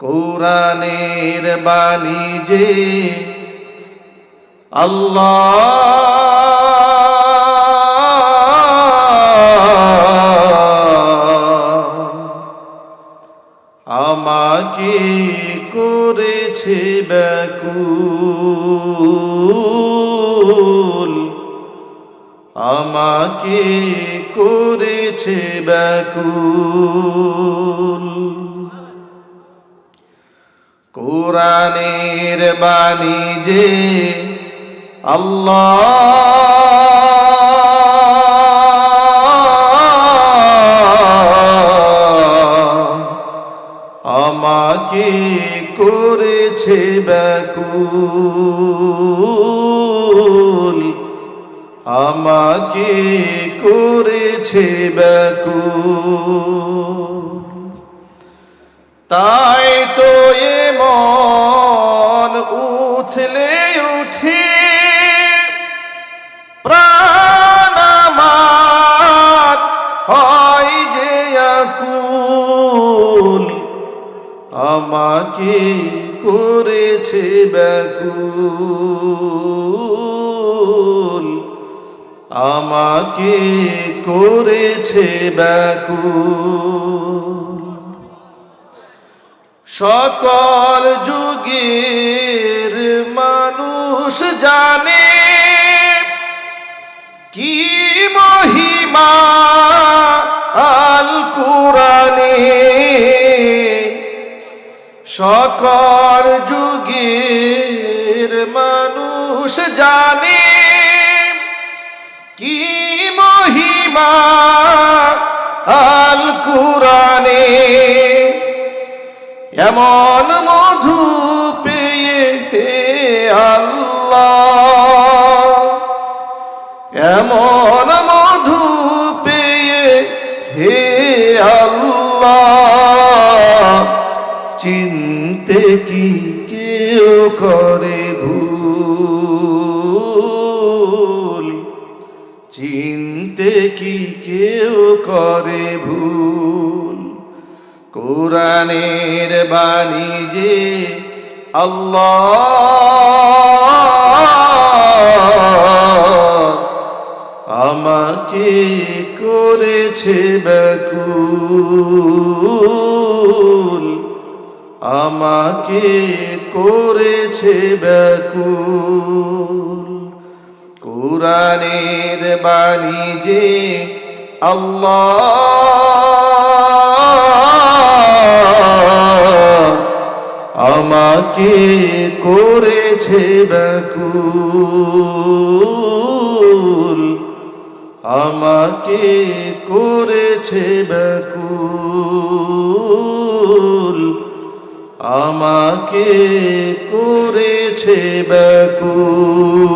কোরআনের বাণী যে আল্লাহ আমাকে করেছে ব্যাকুল। আমাকে করেছে ব্যাকুল। কোরআনের বাণী যে আল্লাহ আমাকে করেছে ব্যাকুল। আমাকে করেছে ব্যাকুল। তাই আমাকে করেছে ব্যাকুল। আমাকে করেছে ব্যাকুল। সকল যুগের মানুষ জানে কি মহিমা সকল যুগের মানুষ জানে কি মহিমা আল কুরানে এমন মধু পেয়ে আল্লাহ। এমন চিনতে কি কেউ করে ভুল? চিনতে কি কেউ করে ভুল? কোরআনের বাণী যে আল্লাহ আমাকে করেছে ব্যাকুল। আমাকে করেছে ব্যাকুল। কোরআনের বাণী যে আল্লাহ আমাকে করেছে ব্যাকুল। আমাকে করেছে ব্যাকুল। আমাকে করেছে ব্যাকুল